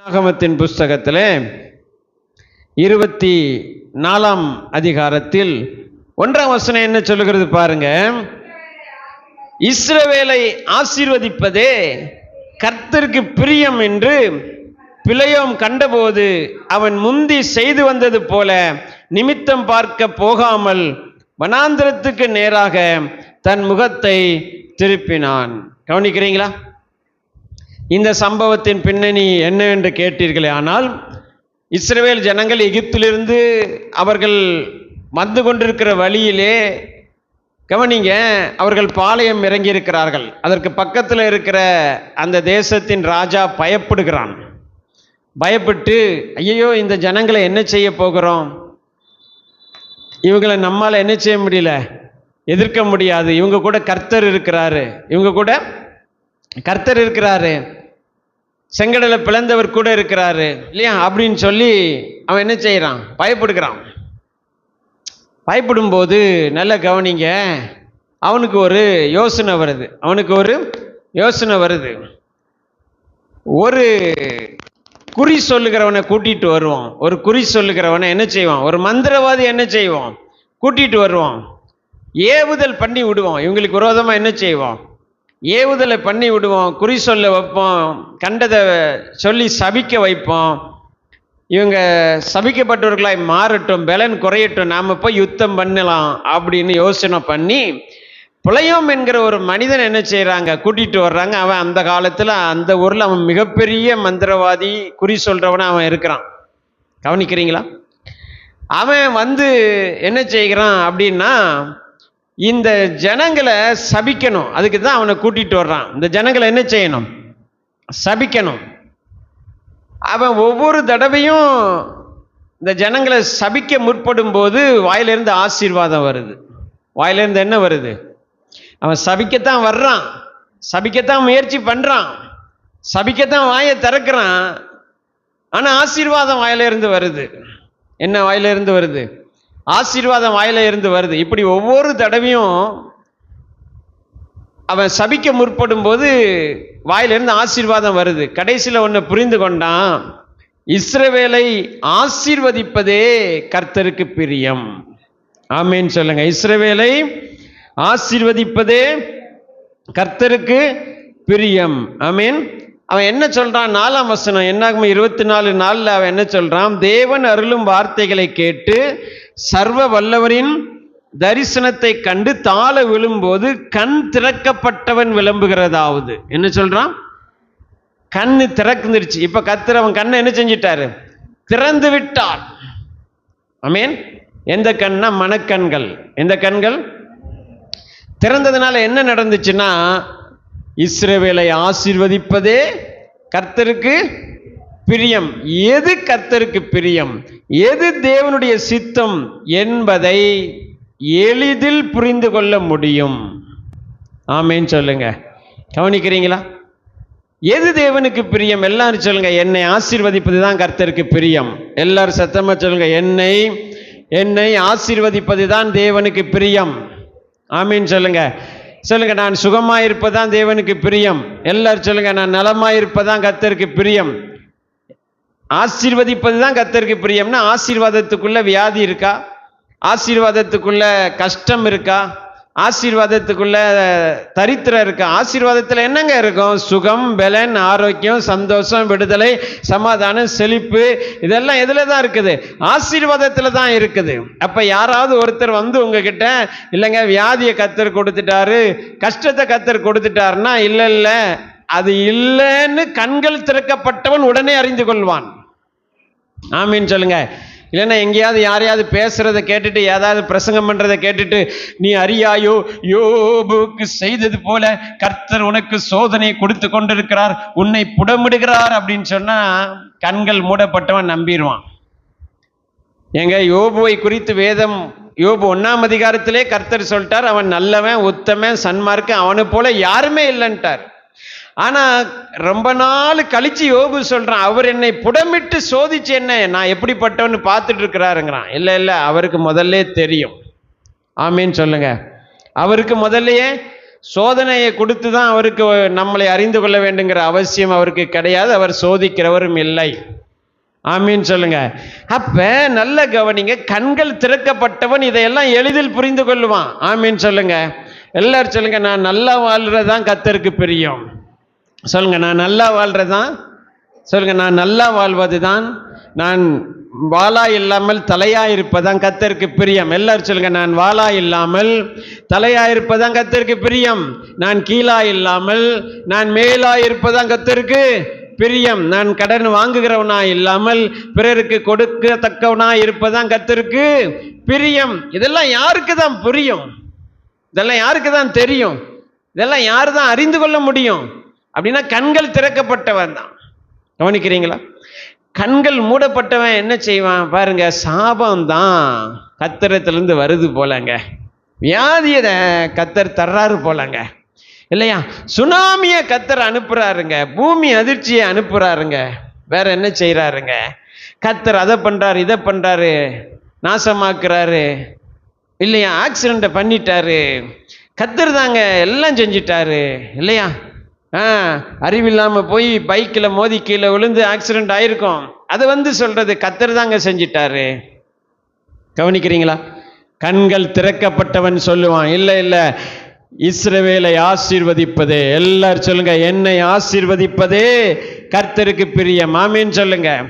நாகமத்தின் புஸ்தகத்தில் இருபத்தி நாலாம் அதிகாரத்தில் ஒன்றாம் வசனம் என்ன சொல்லுகிறது பாருங்க. இஸ்ரவேலை ஆசீர்வதிப்பதே கர்த்தருக்கு பிரியம் என்று பிழையோம் கண்டபோது அவன் முந்தி செய்து வந்தது போல நிமித்தம் பார்க்க போகாமல் வனாந்திரத்துக்கு நேராக தன் முகத்தை திருப்பினான். கவனிக்கிறீங்களா? இந்த சம்பவத்தின் பின்னணி என்னவென்று கேட்டீர்களே ஆனால் இஸ்ரேல் ஜனங்கள் எகிப்திலிருந்து அவர்கள் வந்து கொண்டிருக்கிற வழியிலே கவனிங்க அவர்கள் பாளையம் இறங்கியிருக்கிறார்கள். அதற்கு பக்கத்தில் இருக்கிற அந்த தேசத்தின் ராஜா பயப்படுகிறான். பயப்பட்டு ஐயோ இந்த ஜனங்களை என்ன செய்ய போகிறோம்? இவங்களை நம்மால் என்ன செய்ய முடியல? எதிர்க்க முடியாது. இவங்க கூட கர்த்தர் இருக்கிறாரு. இவங்க கூட கர்த்தர் இருக்கிறாரு. செங்கடலை பிளந்தவர் கூட இருக்கிறாரு. இல்லையா? அப்படின்னு சொல்லி அவன் என்ன செய்கிறான் பயப்படுகிறான். பயப்படும்போது நல்ல கவனிங்க அவனுக்கு ஒரு யோசனை வருது. அவனுக்கு ஒரு யோசனை வருது. ஒரு குறி சொல்லுகிறவனை கூட்டிகிட்டு வருவான். ஒரு குறி சொல்லுகிறவனை என்ன செய்வான்? ஒரு மந்திரவாதி என்ன செய்வான்? கூட்டிகிட்டு வருவான். ஏவுதல் பண்ணி விடுவான். இவங்களுக்கு விரோதமாக என்ன செய்வான்? ஏவுதலை பண்ணி விடுவோம் குறி சொல்ல வைப்போம் கண்டதை சொல்லி சபிக்க வைப்போம். இவங்க சபிக்கப்பட்டவர்களாய் மாறட்டும் பலன் குறையட்டும் நாம் போய் யுத்தம் பண்ணலாம் அப்படின்னு யோசனை பண்ணி புலையோம் என்கிற ஒரு மனிதன் என்ன செய்கிறாங்க கூட்டிகிட்டு வர்றாங்க. அவன் அந்த காலத்தில் அந்த ஊரில் அவன் மிகப்பெரிய மந்திரவாதி குறி சொல்கிறவன அவன் இருக்கிறான். கவனிக்கிறீங்களா? அவன் வந்து என்ன செய்கிறான் அப்படின்னா இந்த ஜனங்களை சபிக்கணும். அதுக்கு தான் அவனை கூட்டிகிட்டு வர்றான். இந்த ஜனங்களை என்ன செய்யணும்? சபிக்கணும். அவன் ஒவ்வொரு தடவையும் இந்த ஜனங்களை சபிக்க முற்படும் போது வாயிலிருந்து ஆசீர்வாதம் வருது. வாயிலிருந்து என்ன வருது? அவன் சபிக்கத்தான் வர்றான். சபிக்கத்தான் முயற்சி பண்ணுறான் சபிக்கத்தான் வாயை திறக்கிறான். ஆனால் ஆசீர்வாதம் வாயிலிருந்து வருது. என்ன வாயிலிருந்து வருது? ஆசீர்வாதம் வாயில இருந்து வருது. இப்படி ஒவ்வொரு தடவையும் அவன் சபிக்க முற்படும் போது வாயிலிருந்து ஆசீர்வாதம் வருது. கடைசியில் ஒன்று புரிந்து கொண்டான். இஸ்ரவேலை ஆசீர்வதிப்பதே கர்த்தருக்கு பிரியம். ஆமேன்னு சொல்லுங்க. இஸ்ரவேலை ஆசீர்வதிப்பதே கர்த்தருக்கு பிரியம். ஆமீன். அவன் என்ன சொல்றான்? நாலாம் வசனம். என்னாகும் இருபத்தி நாலு நாளில் அவன் என்ன சொல்றான்? தேவன் அருளும் வார்த்தைகளை கேட்டு சர்வ வல்லவரின் தரிசனத்தை கண்டு தாழ விழும்போது கண் திறக்கப்பட்டவன் விளம்புகிறதாவது. என்ன சொல்றான்? கண்ணு திறக்குந்துருச்சு இப்ப கத்திர அவன் கண்ணை என்ன செஞ்சிட்டாரு? திறந்து விட்டார் அமீன் எந்த கண்ணா மனக்கண்கள். எந்த கண்கள்? திறந்ததுனால என்ன நடந்துச்சுன்னா இஸ்ரவேலை ஆசீர்வதிப்பதே கர்த்தருக்கு பிரியம். எது கர்த்தருக்கு பிரியம்? எது தேவனுடைய சித்தம் என்பதை எளிதில் புரிந்து கொள்ள முடியும். ஆமேன்னு சொல்லுங்க. கவனிக்கிறீங்களா? எது தேவனுக்கு பிரியம்? எல்லாரும் சொல்லுங்க என்னை ஆசீர்வதிப்பது தான் கர்த்தருக்கு பிரியம். எல்லாரும் சத்தமாக சொல்லுங்க என்னை என்னை ஆசீர்வதிப்பது தான் தேவனுக்கு பிரியம். ஆமீன் சொல்லுங்க. சொல்லுங்க நான் சுகமாயிருப்பதான் தேவனுக்கு பிரியம். எல்லாரும் சொல்லுங்க நான் நலமாயிருப்பதான் கர்த்தருக்கு பிரியம். ஆசீர்வதிப்பது தான் கத்தருக்கு பிரியம்னா ஆசீர்வாதத்துக்குள்ள வியாதி இருக்கா? ஆசீர்வாதத்துக்குள்ள கஷ்டம் இருக்கா? ஆசீர்வாதத்துக்குள்ள தரித்திரம் இருக்கா? ஆசீர்வாதத்தில் என்னங்க இருக்கும்? சுகம் பலன் ஆரோக்கியம் சந்தோஷம் விடுதலை சமாதானம் செழிப்பு இதெல்லாம் எதில் தான் இருக்குது? ஆசீர்வாதத்தில் தான் இருக்குது. அப்போ யாராவது ஒருத்தர் வந்து உங்ககிட்ட இல்லைங்க வியாதியை கத்தர் கொடுத்துட்டாரு கஷ்டத்தை கத்தர் கொடுத்துட்டாருன்னா இல்லை இல்லை அது இல்லைன்னு கண்கள் திறக்கப்பட்டவன் உடனே அறிந்து கொள்வான். ஆமீன் சொல்லுங்க. இல்லைன்னா எங்கேயாவது யாரையாவது பேசுகிறத கேட்டுட்டு ஏதாவது பிரசங்கம் பண்றதை கேட்டுட்டு நீ அறியாயோ? யோபுக்கு செய்தது போல கர்த்தர் உனக்கு சோதனை கொடுத்து கொண்டிருக்கிறார் உன்னை புடமிடுகிறார் அப்படின்னு சொன்னா கண்கள் மூடப்பட்டவன் நம்பிடுவான். எங்க யோபுவை குறித்து வேதம் யோபு ஒன்னாம் அதிகாரத்திலே கர்த்தர் சொல்லிட்டார் அவன் நல்லவன் உத்தமன் சன்மார்க்கு அவனை போல யாருமே இல்லைன்ட்டார். ஆனா ரொம்ப நாள் கழிச்சு யோபு சொல்றான் அவர் என்னை புடமிட்டு சோதிச்சு என்ன? நான் எப்படிப்பட்டவன்னு பார்த்துட்டு இருக்கிறாருங்கிறான். இல்லை இல்லை அவருக்கு முதல்ல தெரியும். ஆமீன் சொல்லுங்க. அவருக்கு முதல்லயே சோதனையை கொடுத்து தான் அவருக்கு நம்மளை அறிந்து கொள்ள வேண்டுங்கிற அவசியம் அவருக்கு கிடையாது அவர் சோதிக்கிறவரும் இல்லை. ஆமீன் சொல்லுங்க. அப்ப நல்ல கவனிங்க கண்கள் திறக்கப்பட்டவன் இதையெல்லாம் எளிதில் புரிந்து கொள்ளுவான். ஆமீன் சொல்லுங்க. எல்லாரும் சொல்லுங்க நான் நல்லா வாழ்றதான் கத்தருக்கு பிரியம். சொல்லுங்கள் நான் நல்லா வாழ்கிறது தான் சொல்லுங்கள் நான் நல்லா வாழ்வது தான் நான் வாளா இல்லாமல் தலையா இருப்பதான் கத்தருக்கு பிரியம். எல்லாரும் சொல்லுங்க நான் வாளா இல்லாமல் தலையா இருப்பதான் கத்தருக்கு பிரியம். நான் கீழா இல்லாமல் நான் மேலா இருப்பதான் கத்தருக்கு பிரியம். நான் கடன் வாங்குகிறவனா இல்லாமல் பிறருக்கு கொடுக்கத்தக்கவனா இருப்பதான் கத்திருக்கு பிரியம். இதெல்லாம் யாருக்கு தான் புரியும்? இதெல்லாம் யாருக்கு தான் தெரியும்? இதெல்லாம் யார் தான் அறிந்து கொள்ள முடியும்? அப்படின்னா கண்கள் திறக்கப்பட்டவன் தான். கவனிக்கிறீங்களா? கண்கள் மூடப்பட்டவன் என்ன செய்வான்? பாருங்க சாபம் தான் கத்திரத்திலேருந்து வருது போலங்க. வியாதியை கத்தர் தர்றாரு போலங்க. இல்லையா? சுனாமியை கத்தர் அனுப்புறாருங்க. பூமி அதிர்ச்சியை அனுப்புறாருங்க. வேற என்ன செய்கிறாருங்க கத்தர் அதை பண்ணுறாரு இதை பண்ணுறாரு நாசமாக்குறாரு. இல்லையா? ஆக்சிடெண்ட்டை பண்ணிட்டாரு. கத்தர் தாங்க எல்லாம் செஞ்சிட்டாரு. இல்லையா? அறிவில்லாமல் போய் பைக்கில் மோதி கீழே விழுந்து ஆக்சிடெண்ட் ஆயிருக்கும். அதை வந்து சொல்கிறது கத்தர் தாங்க செஞ்சிட்டாரு. கவனிக்கிறீங்களா? கண்கள் திறக்கப்பட்டவன் சொல்லுவான் இல்லை இல்லை இஸ்ரவேலை ஆசீர்வதிப்பது. எல்லாரும் சொல்லுங்க என்னை ஆசீர்வதிப்பதே கர்த்தருக்கு பிரியம். ஆமீன் சொல்லுங்க.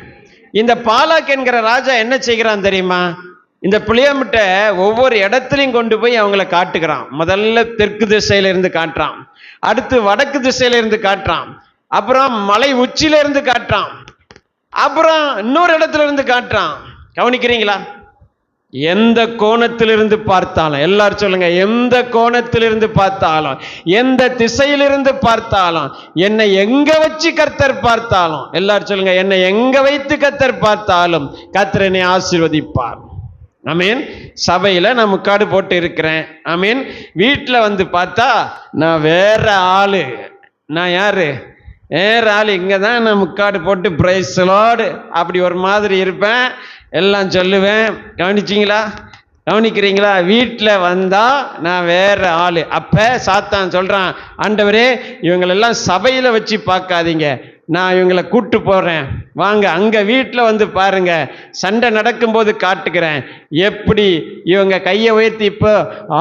இந்த பாலாக் என்கிற ராஜா என்ன செய்கிறான் தெரியுமா? இந்த புளியமிட்ட ஒவ்வொரு இடத்துலையும் கொண்டு போய் அவங்கள காட்டுகிறான். முதல்ல தெற்கு திசையிலிருந்து காட்டுறான். அடுத்து வடக்கு திசையில இருந்து காட்டுறான். அப்புறம் மலை உச்சியில இருந்து காட்டுறான். அப்புறம் இன்னொரு இடத்துல இருந்து காட்டுறான். கவனிக்கிறீங்களா? எந்த கோணத்திலிருந்து பார்த்தாலும் எல்லாரும் சொல்லுங்க எந்த கோணத்திலிருந்து பார்த்தாலும் எந்த திசையிலிருந்து பார்த்தாலும் என்னை எங்க வச்சு கர்த்தர் பார்த்தாலும் எல்லாரும் சொல்லுங்க என்னை எங்க வைத்து கர்த்தர் பார்த்தாலும் கர்த்தர் என்னை ஆசிர்வதிப்பார். ஆமீன். சபையில் நான் முக்காடு போட்டு இருக்கிறேன். ஆமீன். வீட்டில் வந்து பார்த்தா நான் வேற ஆள். நான் யார்? வேற ஆள். இங்கே தான் நான் முக்காடு போட்டு பிரைஸ்லோடு அப்படி ஒரு மாதிரி இருப்பேன். எல்லாம் சொல்லுவேன். கவனிச்சிங்களா? கவனிக்கிறீங்களா? வீட்டில் வந்தால் நான் வேற ஆள். அப்போ சாத்தான் சொல்கிறான் ஆண்டவரே இவங்களெல்லாம் சபையில் வச்சு பார்க்காதீங்க. நான் இவங்களை கூட்டு போகிறேன் வாங்க அங்கே வீட்டில் வந்து பாருங்க. சண்டை நடக்கும்போது காட்டுக்கிறேன் எப்படி இவங்க கையை உயர்த்தி இப்போ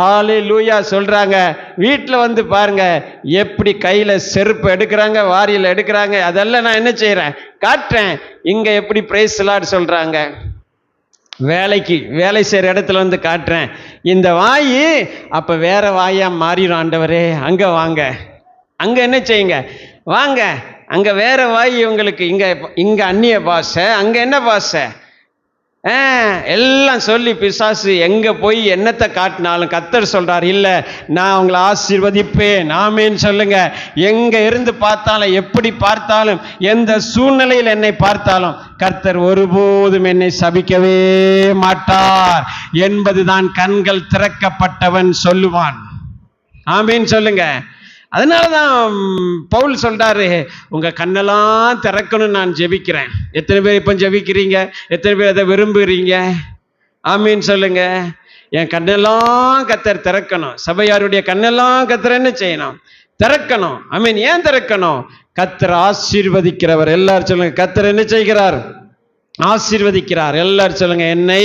ஆளு லூயா சொல்கிறாங்க வீட்டில் வந்து பாருங்க. எப்படி கையில் செருப்பு எடுக்கிறாங்க வாரியில் எடுக்கிறாங்க. அதெல்லாம் நான் என்ன செய்கிறேன் காட்டுறேன். இங்கே எப்படி பிரைஸ் லாட் சொல்கிறாங்க வேலைக்கு வேலை செய்கிற இடத்துல வந்து காட்டுறேன். இந்த வாய் அப்போ வேற வாயாக மாறிடும் ஆண்டவரே. அங்கே வாங்க. அங்கே என்ன செய்யுங்க? வாங்க. அங்கே வேற வாய் இவங்களுக்கு இங்கே இங்கே அந்நிய பாஷை அங்கே என்ன பாஷை? ஆ, எல்லாம் சொல்லி பிசாசு எங்கே போய் என்னத்தை காட்டினாலும் கத்தர் சொல்கிறார் இல்லை நான் உங்களை ஆசீர்வதிப்பேன் ஆமேன்னு சொல்லுங்கள் எங்கே இருந்து பார்த்தாலும் எப்படி பார்த்தாலும் எந்த சூழ்நிலையில் என்னை பார்த்தாலும் கர்த்தர் ஒருபோதும் என்னை சபிக்கவே மாட்டார். என்பதுதான் கண்கள் திறக்கப்பட்டவன் சொல்லுவான். ஆமேன்னு சொல்லுங்கள் அதனால தான் பவுல் சொல்கிறாரு உங்கள் கண்ணெல்லாம் திறக்கணும்னு நான் ஜெபிக்கிறேன். எத்தனை பேர் இப்போ ஜெபிக்கிறீங்க? எத்தனை பேர் அதை விரும்புகிறீங்க ஆமீன் சொல்லுங்க. என் கண்ணெல்லாம் கத்தர் திறக்கணும். சபையாருடைய கண்ணெல்லாம் கத்தர் என்ன செய்யணும்? திறக்கணும். ஆமீன். ஏன் திறக்கணும்? கத்தர் ஆசீர்வதிக்கிறவர். எல்லாரும் சொல்லுங்க கத்தர் என்ன செய்கிறார்? ஆசீர்வதிக்கிறார். எல்லாரும் சொல்லுங்க என்னை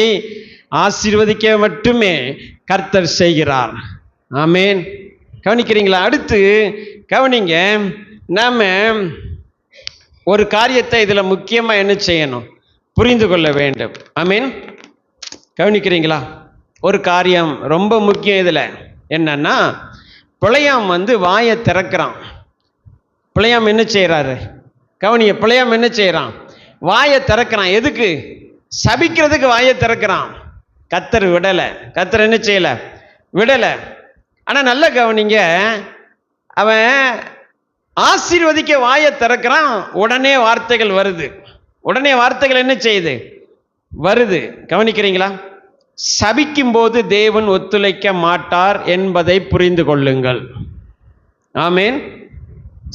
ஆசீர்வதிக்க மட்டுமே கர்த்தர் செய்கிறார். ஆமீன். கவனிக்கிறீங்களா? அடுத்து கவனிங்க நாம் ஒரு காரியத்தை இதில் முக்கியமாக என்ன செய்யணும்? புரிந்து கொள்ள வேண்டும். ஐ மீன் கவனிக்கிறீங்களா? ஒரு காரியம் ரொம்ப முக்கியம் இதில். என்னன்னா பிழையாம் வந்து வாயை திறக்கிறான். பிழையாம் என்ன செய்கிறாரு கவனிய பிழையாம் என்ன செய்கிறான் வாயை திறக்கிறான். எதுக்கு? சபிக்கிறதுக்கு வாயை திறக்கிறான். கத்தர் விடலை. கத்தர் என்ன செய்யலை? விடலை. ஆனால் நல்ல கவனிங்க. அவன் ஆசீர்வதிக்க வாயை திறக்கிறான் உடனே வார்த்தைகள் வருது. உடனே வார்த்தைகள் என்ன செய்யுது? வருது. கவனிக்கிறீங்களா? சபிக்கும் போது தேவன் ஒத்துழைக்க மாட்டார் என்பதை புரிந்து கொள்ளுங்கள். ஆமேன்.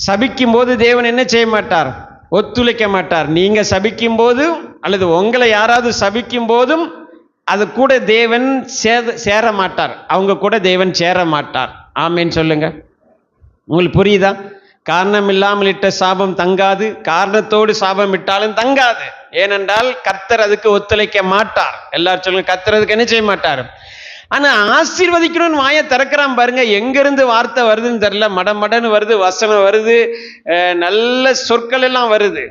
சபிக்கும் போது தேவன் என்ன செய்ய மாட்டார்? ஒத்துழைக்க மாட்டார். நீங்க சபிக்கும் போதும் அல்லது உங்களை யாராவது சபிக்கும் போதும் அது கூட தேவன் சேத சேர மாட்டார் அவங்க கூட தேவன் சேர மாட்டார் ஆமேன்னு சொல்லுங்க. உங்களுக்கு புரியுதா? காரணம் இல்லாமல் இட்ட சாபம் தங்காது. காரணத்தோடு சாபம் இட்டாலும் தங்காது. ஏனென்றால் கர்த்தர் அதுக்கு ஒத்துழைக்க மாட்டார். எல்லாரும் சொல்லுங்க கர்த்தர் அதுக்கு என்ன செய்ய மாட்டார்? ஆனா ஆசீர்வதிக்கணும்னு வாயை திறக்கிறான் பாருங்க. எங்கிருந்து வார்த்தை வருதுன்னு தெரியல. மடமடன்னு வருது வசனம் வருது. நல்ல சொற்கள் எல்லாம் வருது.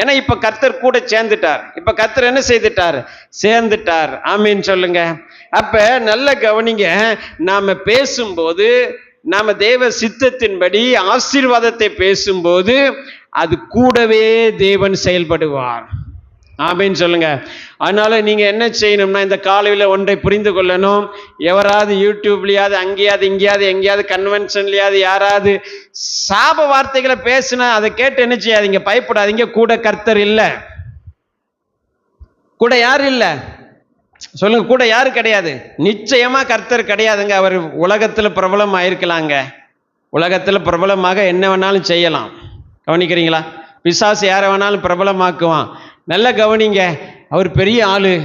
ஏன்னா இப்ப கர்த்தர் கூட சேர்ந்துட்டார். இப்ப கர்த்தர் என்ன செய்துட்டார்? சேர்ந்துட்டார். ஆமீன் சொல்லுங்க. அப்ப நல்ல கவனிங்க. நாம பேசும்போது நாம தேவ சித்தத்தின்படி ஆசீர்வாதத்தை பேசும்போது அது கூடவே தேவன் செயல்படுவார். ஆமைன்னு சொல்லுங்க. அதனால நீங்க என்ன செய்யணும்னா இந்த காலையில ஒன்றை புரிந்து கொள்ளணும். எவராது யூடியூப்லயாவது அங்கேயாவது இங்கேயாவது எங்கேயாவது கன்வென்ஷன்லயாவது யாராவது சாப வார்த்தைகளை பேசினா அதை கேட்டு என்ன செய்யாதீங்க பயப்படாதீங்க. கூட கர்த்தர் இல்லை. கூட யார் இல்லை? சொல்லுங்க கூட யாரு கிடையாது? நிச்சயமா கர்த்தர் கிடையாதுங்க. அவர் உலகத்துல பிரபலம் ஆயிருக்கலாங்க உலகத்துல பிரபலமாக என்ன வேணாலும் செய்யலாம். கவனிக்கிறீங்களா? பிசாசு யாரை வேணாலும் பிரபலமாக்குவான். நல்ல கவனிங்க. அவர் பெரிய ஆள்.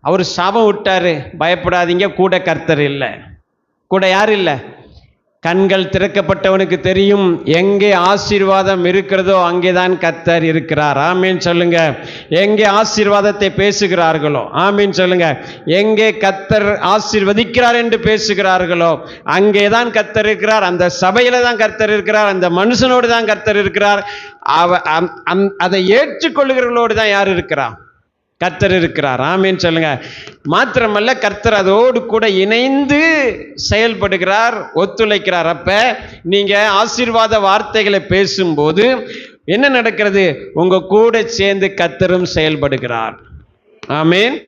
அவர் சாபம் விட்டார். பயப்படாதீங்க. கூட கர்த்தர் இல்லை. கூட யார் இல்லை? கண்கள் திறக்கப்பட்டவனுக்கு தெரியும் எங்கே ஆசீர்வாதம் இருக்கிறதோ அங்கேதான் கர்த்தர் இருக்கிறார். ஆமீன் சொல்லுங்க. எங்கே ஆசீர்வாதத்தை பேசுகிறார்களோ ஆமீன் சொல்லுங்க. எங்கே கத்தர் ஆசீர்வதிக்கிறார் என்று பேசுகிறார்களோ அங்கேதான் கர்த்தர் இருக்கிறார். அந்த சபையில தான் கர்த்தர் இருக்கிறார். அந்த மனுஷனோடு தான் கர்த்தர் இருக்கிறார். அவ அதை ஏற்றுக்கொள்கிறவர்களோடு தான் யார் இருக்கிறார் கர்த்தர் இருக்கிறார். ஆமீன் சொல்லுங்க. மாத்திரமல்ல கர்த்தர் அதோடு கூட இணைந்து செயல்படுகிறார் ஒத்துழைக்கிறார். அப்ப நீங்க ஆசீர்வாத வார்த்தைகளை பேசும்போது என்ன நடக்கிறது? உங்க கூட சேர்ந்து கர்த்தரும் செயல்படுகிறார். ஆமீன்.